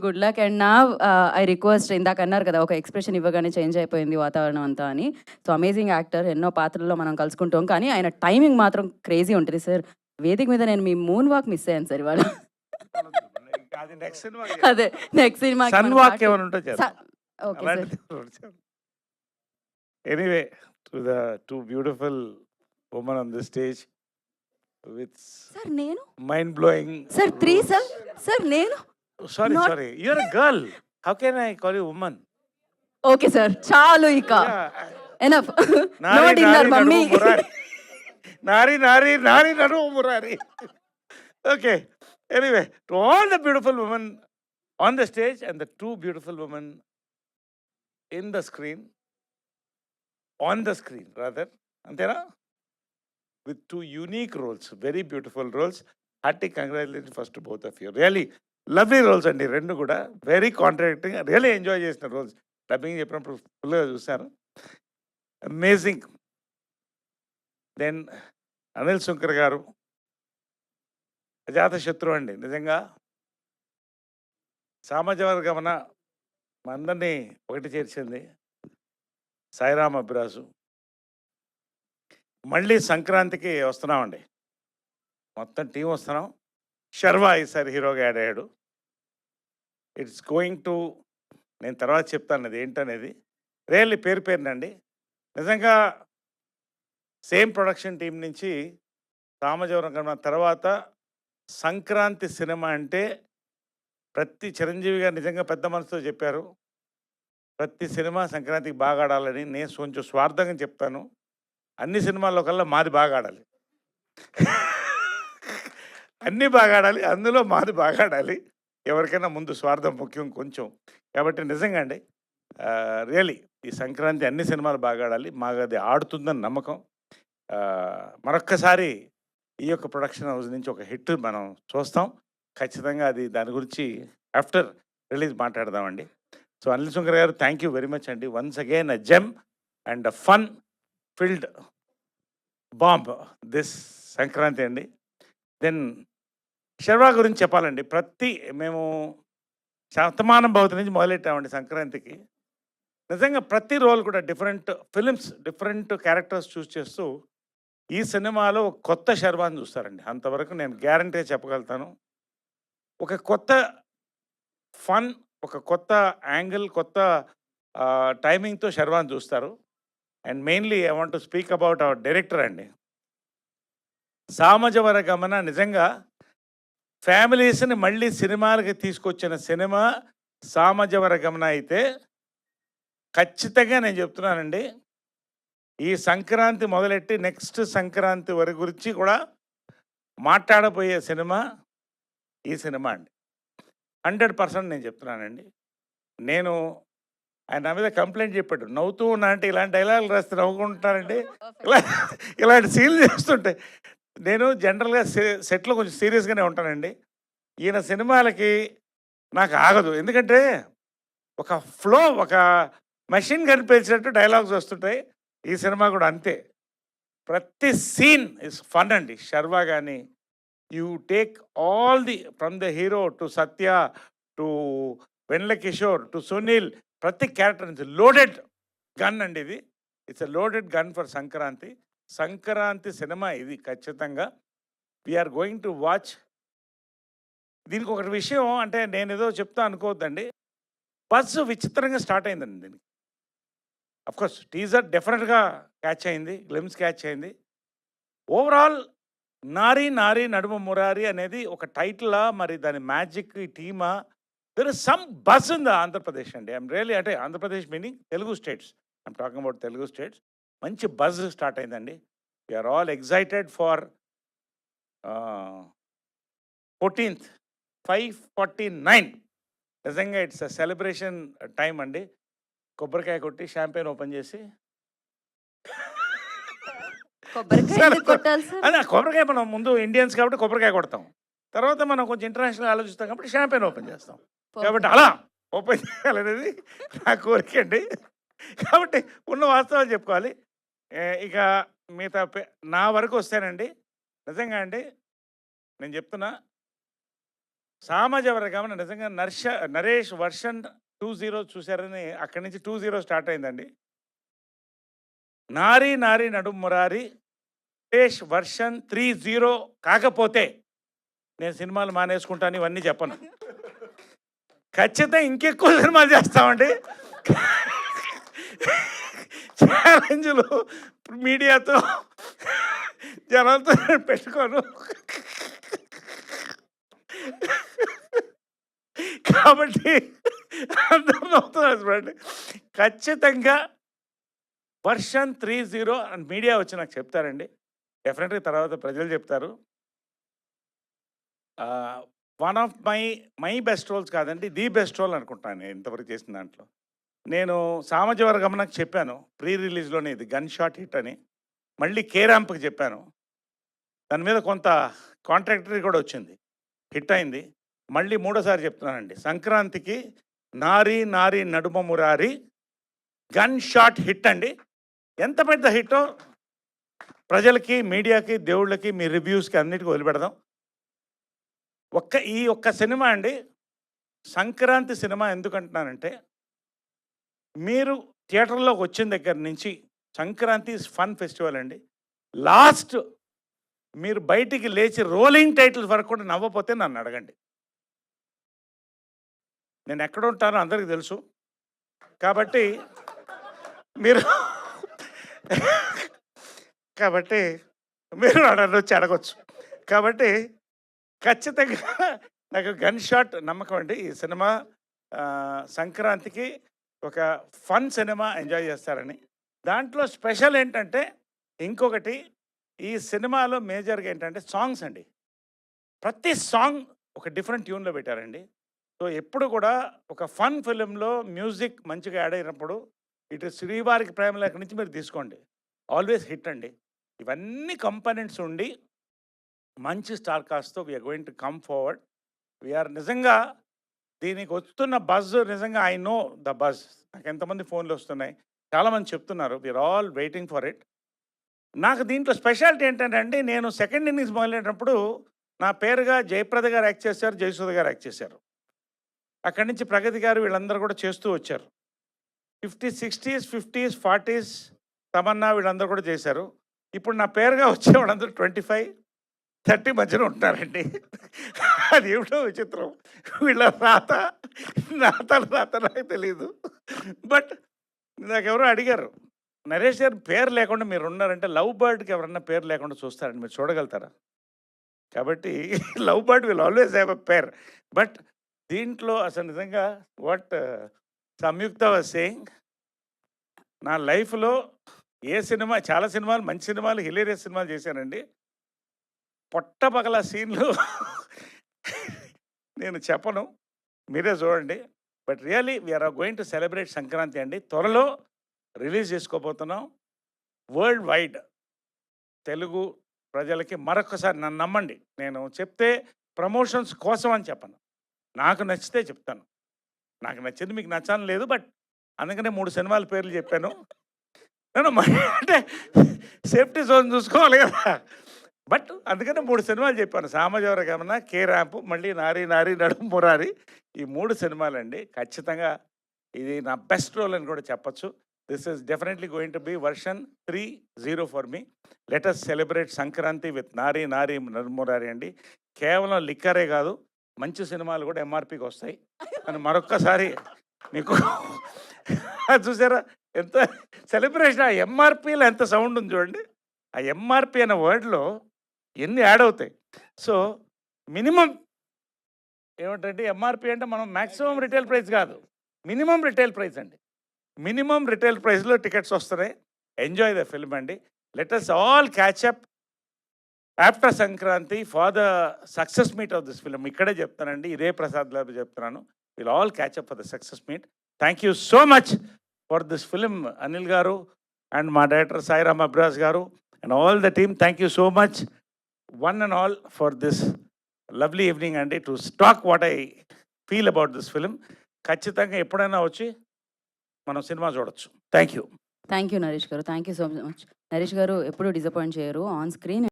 Good luck and నా I request ఇందాక అన్నారు కదా ఒక ఎక్స్ప్రెషన్ ఇవ్వగానే చేంజ్ అయిపోయింది వాతావరణం అంతా అని. సో అమేజింగ్ యాక్టర్ ఎన్నో పాత్రల్లో మనం కలుసుకుంటాం. కానీ ఆయన టైమింగ్ మాత్రం క్రేజీ ఉంటుంది సార్ వేదిక మీద నేను మీ మూన్ వాక్ మిస్ అయ్యాను సార్ ఇవాళ. అది next cinema anyway to the two beautiful women on the stage with sir నేను? Mind blowing sir three sir sir నేను? Sorry Not- sorry you're a girl how can I call you women okay sir చాలు ఇక enough no నారి dinner నారి mummy నడుము Murari Nari Nari Nari Naduma Murari okay anyway to all the beautiful women on the stage and the two beautiful women in the screen on the screen rather అంతేనా with two unique roles very beautiful roles hearty congratulation first both of you really lovely roles అండి రెండు కూడా. Very contracting really enjoy చేసిన roles. Dubbing చెప్పినప్పుడు ఫుల్గా చూశాను. Amazing. Then Anil Shankar గారు. అజాత శత్రు అండి నిజంగా. సామాజవర్గమన మా ఒకటి చేర్చింది. సాయిరామ్ అభిరాజు. మళ్ళీ సంక్రాంతికి వస్తున్నామండి. మొత్తం టీం వస్తున్నాం. శర్వా ఈసారి హీరోగా యాడ్ అయ్యాడు. ఇట్స్ గోయింగ్ టు నేను తర్వాత చెప్తాను అది ఏంటనేది. రియల్లీ పేరు పేరునండి. నిజంగా సేమ్ ప్రొడక్షన్ టీం నుంచి రామజవరం కన్నా తర్వాత సంక్రాంతి సినిమా అంటే ప్రతి చిరంజీవి గారు నిజంగా పెద్ద మనసుతో చెప్పారు. ప్రతి సినిమా సంక్రాంతికి బాగా ఆడాలని నేను కొంచెం స్వార్థంగా చెప్తాను. అన్ని సినిమాల్లో కల్లా మాది బాగా ఆడాలి. అన్నీ బాగా ఆడాలి అందులో మాది బాగా ఆడాలి ఎవరికైనా ముందు స్వార్థం ముఖ్యం కొంచెం. కాబట్టి నిజంగా అండి రియలీ ఈ సంక్రాంతి అన్ని సినిమాలు బాగా ఆడాలి మాకు అది ఆడుతుందని నమ్మకం. మరొక్కసారి ఈ యొక్క ప్రొడక్షన్ హౌస్ నుంచి ఒక హిట్ మనం చూస్తాం. ఖచ్చితంగా అది దాని గురించి ఆఫ్టర్ రిలీజ్ మాట్లాడదామండి. So Anil Shankar garu thank you very much అండి. Once again a gem and a fun filled bomb this Sankranti అండి. దెన్ శర్వా గురించి చెప్పాలండి. ప్రతి మేము శతమానం భవతి నుంచి మొదలెట్టామండి సంక్రాంతికి. నిజంగా ప్రతి రోల్ కూడా different films different characters choose చేస్తూ ఈ సినిమాలో కొత్త శర్వాని చూస్తారండి. అంతవరకు నేను గ్యారంటీగా చెప్పగలుగుతాను. ఒక కొత్త ఫన్ ఒక కొత్త యాంగిల్ కొత్త టైమింగ్తో శర్వాని చూస్తారు. And mainly I want to speak about our director అండి. సామజవర గమన నిజంగా ఫ్యామిలీస్ని మళ్ళీ సినిమాలకి తీసుకొచ్చిన సినిమా సామజవర గమన అయితే ఖచ్చితంగా నేను చెప్తున్నానండి. ఈ సంక్రాంతి మొదలెట్టి నెక్స్ట్ సంక్రాంతి వరకు గురించి కూడా మాట్లాడబోయే సినిమా ఈ సినిమా అండి. హండ్రెడ్ పర్సెంట్ నేను చెప్తున్నానండి. నేను ఆయన నా మీద కంప్లైంట్ చెప్పాడు. నవ్వుతూ ఉన్నా అంటే ఇలాంటి డైలాగులు రాస్తే నవ్వుకుంటున్నానండి. ఇలా ఇలాంటి సీన్లు చేస్తుంటే నేను జనరల్గా సెట్లో కొంచెం సీరియస్గానే ఉంటానండి. ఈయన సినిమాలకి నాకు ఆగదు. ఎందుకంటే ఒక ఫ్లో ఒక మెషిన్ కనిపించినట్టు డైలాగ్స్ వస్తుంటాయి. ఈ సినిమా కూడా అంతే. ప్రతి సీన్ ఇస్ ఫన్ అండి. శర్వా కానీ you take all the from the hero to Satya to Vennela Kishore to Sunil ప్రతి క్యారెక్టర్ నుంచి లోడెడ్ గన్ అండి ఇది. It's a loaded gun for Sankranti. Sankranti cinema ఇది ఖచ్చితంగా. వీఆర్ గోయింగ్ టు వాచ్ దీనికి ఒకటి విషయం అంటే నేను ఏదో చెప్తా అనుకోవద్దండి. బస్ విచిత్రంగా స్టార్ట్ అయిందండి దీనికి. అఫ్కోర్స్ టీజర్ డెఫినెట్గా క్యాచ్ అయింది గ్లిమ్స్ క్యాచ్ అయింది. ఓవరాల్ నారీ నారీ నడుమ మురారి అనేది ఒక టైటిలా మరి దాని magic టీమా there is some buzz in the Andhra Pradesh అండి. ఐఎమ్ రియలీ అంటే Andhra Pradesh meaning Telugu states I'm talking about Telugu states మంచి బజ్ స్టార్ట్ అయిందండి. We're all excited for fourteenth five forty nine. నిజంగా it's celebration time అండి. కొబ్బరికాయ కొట్టి champagne open చేసి అదే కొబ్బరికాయ మనం ముందు ఇండియన్స్ కాబట్టి కొబ్బరికాయ కొడతాం. తర్వాత మనం కొంచెం ఇంటర్నేషనల్ ఆలోచిస్తాం కాబట్టి షాంపెయిన్ ఓపెన్ చేస్తాం. కాబట్టి అలా ఓపెన్ చేయాలనేది నా కోరిక అండి. కాబట్టి ఉన్న వాస్తవాలు చెప్పుకోవాలి. ఇక మిగతా పే- నా వరకు వస్తానండి నిజంగా అండి నేను చెప్తున్నా. సామాజవర గమన నిజంగా నర్ష నరేష్ వర్షన్ టూ జీరో చూశారని అక్కడి నుంచి టూ జీరో స్టార్ట్ అయిందండి. Nari Nari Naduma Murari Naresh version three zero కాకపోతే నేను సినిమాలు మానేసుకుంటాను ఇవన్నీ చెప్పను. ఖచ్చితంగా ఇంకెక్కువ సినిమాలు చేస్తామండి. ఛాలెంజ్లు మీడియాతో జనాలతో పెట్టుకోను. కాబట్టి అందరూ నవ్వుతున్నారు చూడండి. ఖచ్చితంగా వర్షన్ త్రీ జీరో అని మీడియా వచ్చి నాకు చెప్తారండి. డెఫినెట్గా తర్వాత ప్రజలు చెప్తారు. One of my my best roles కాదండి ది బెస్ట్ రోల్ అనుకుంటాను ఇంతవరకు చేసిన దాంట్లో. నేను సామాజిక గమనకు చెప్పాను. ప్రీ రిలీజ్లోనే ఇది. గన్ షాట్ హిట్ అని. మళ్ళీ కేరాంప్కి చెప్పాను. దాని మీద కొంత కాంట్రాక్టరీ కూడా వచ్చింది. హిట్ అయింది. మళ్ళీ మూడోసారి చెప్తున్నానండి. సంక్రాంతికి నారి నారి నడుమ మురారి గన్ షాట్ హిట్ అండి. ఎంత పెద్ద హిట్టో ప్రజలకి మీడియాకి దేవుళ్ళకి మీ రివ్యూస్కి అన్నిటికీ వదిలిపెడదాం. ఒక్క ఈ ఒక్క సినిమా అండి. సంక్రాంతి సినిమా ఎందుకంటున్నానంటే మీరు థియేటర్లోకి వచ్చిన దగ్గర నుంచి సంక్రాంతి ఫన్ ఫెస్టివల్ అండి. లాస్ట్ మీరు బయటికి లేచి రోలింగ్ టైటిల్స్ వరకు కూడా నవ్వపోతే నన్ను అడగండి. నేను ఎక్కడ ఉంటానో అందరికీ తెలుసు. కాబట్టి మీరు కాబట్టి మీరు నన్ను వచ్చి అడగొచ్చు. కాబట్టి ఖచ్చితంగా నాకు గన్ షాట్ నమ్మకం అండి. ఈ సినిమా సంక్రాంతికి ఒక ఫన్ సినిమా ఎంజాయ్ చేస్తారని. దాంట్లో స్పెషల్ ఏంటంటే ఇంకొకటి ఈ సినిమాలో మేజర్గా ఏంటంటే సాంగ్స్ అండి. ప్రతి సాంగ్ ఒక డిఫరెంట్ ట్యూన్లో పెట్టారండి. సో ఎప్పుడు కూడా ఒక ఫన్ ఫిలింలో మ్యూజిక్ మంచిగా యాడ్ అయినప్పుడు ఇటు శ్రీవారికి ప్రేమ అక్కడి నుంచి మీరు తీసుకోండి. ఆల్వేస్ హిట్ అండి. ఇవన్నీ కంపోనెంట్స్ ఉండి మంచి star కాస్ట్తో we're going to come forward. We're నిజంగా దీనికి వస్తున్న బజ్ నిజంగా ఐ నో ద బజ్. నాకు ఎంతమంది ఫోన్లు వస్తున్నాయి. చాలామంది చెప్తున్నారు. We're all waiting for it నాకు దీంట్లో స్పెషాలిటీ ఏంటంటే అండి నేను సెకండ్ ఇన్నింగ్స్ మొదలైనప్పుడు నా పేరుగా జయప్రద గారు యాక్ట్ చేశారు జయసుధ గారు యాక్ట్ చేశారు. అక్కడి నుంచి ప్రగతి గారు వీళ్ళందరూ కూడా చేస్తూ వచ్చారు. Fifty sixties fifties forties Tamannaah వీళ్ళందరూ కూడా చేశారు. ఇప్పుడు నా పేరుగా వచ్చే వాళ్ళందరూ ట్వంటీ ఫైవ్ థర్టీ మధ్యలో ఉంటారండి. అది ఏమిటో విచిత్రం. వీళ్ళ రాత రాత రాత నాకు తెలియదు బట్ నాకెవరో అడిగారు. నరేష్ గారు పేరు లేకుండా మీరు ఉన్నారంటే లవ్ బర్డ్కి ఎవరన్నా పేరు లేకుండా చూస్తారండి. మీరు చూడగలుగుతారా? కాబట్టి love bird will always have a pair. But దీంట్లో అసలు నిజంగా వాట్ సంయుక్త సేయింగ్ నా లైఫ్లో ఏ సినిమా చాలా సినిమాలు మంచి సినిమాలు హిలేరియస్ సినిమాలు చేశానండి పొట్టపగల సీన్లు నేను చెప్పను. మీరే చూడండి. But really we're going to celebrate Sankranti అండి. త్వరలో రిలీజ్ చేసుకోబోతున్నాం. వరల్డ్ వైడ్ తెలుగు ప్రజలకి మరొకసారి నన్ను నమ్మండి. నేను చెప్తే ప్రమోషన్స్ కోసం అని చెప్పను. నాకు నచ్చితే చెప్తాను. నాకు నచ్చింది మీకు నచ్చాను లేదు బట్ అందుకనే మూడు సినిమాల పేర్లు చెప్పాను. నేను మరి అంటే సేఫ్టీ జోన్ చూసుకోవాలి కదా. బట్ అందుకనే మూడు సినిమాలు చెప్పాను. సామాజవర గమన కే ర్యాంపు మళ్ళీ నారీ నారీ నడుము మురారి ఈ మూడు సినిమాలండి. ఖచ్చితంగా ఇది నా బెస్ట్ రోల్ అని కూడా చెప్పొచ్చు. This is definitely going to be version three zero for me. Latest celebrate Sankranti with Nari Nari Naduma Murari అండి. కేవలం లిక్కరే కాదు మంచి సినిమాలు కూడా ఎంఆర్పికి వస్తాయి. అని మరొక్కసారి మీకు అది చూసారా? ఎంత సెలబ్రేషన్ ఆ ఎంఆర్పిలో ఎంత సౌండ్ ఉంది చూడండి. ఆ ఎంఆర్పి అనే వర్డ్లో ఎన్ని యాడ్ అవుతాయి. సో మినిమం ఏమిటంటే ఎంఆర్పి అంటే మనం మ్యాక్సిమం రిటైల్ ప్రైస్ కాదు. మినిమం రిటైల్ ప్రైస్ అండి. మినిమం రిటైల్ ప్రైస్లో టికెట్స్ వస్తున్నాయి. ఎంజాయ్ ద ఫిల్మ్ అండి. Let's all catch up after Sankranti for the success meet of this film ఇక్కడే చెప్తానండి. ఇదే ప్రసాద్ లాబ్ చెప్తున్నాను. Will all catch up for the success meet. Thank you so much for this film Anil garu and మా director Sairam Abraj garu and all the team. Thank you so much. One and all for this lovely evening అండి to talk what I feel about this film ఖచ్చితంగా ఎప్పుడైనా వచ్చి మనం cinema చూడొచ్చు. Thank you thank you Naresh garu. Thank you so much Naresh garu ఎప్పుడు disappoint చేయరు. On screen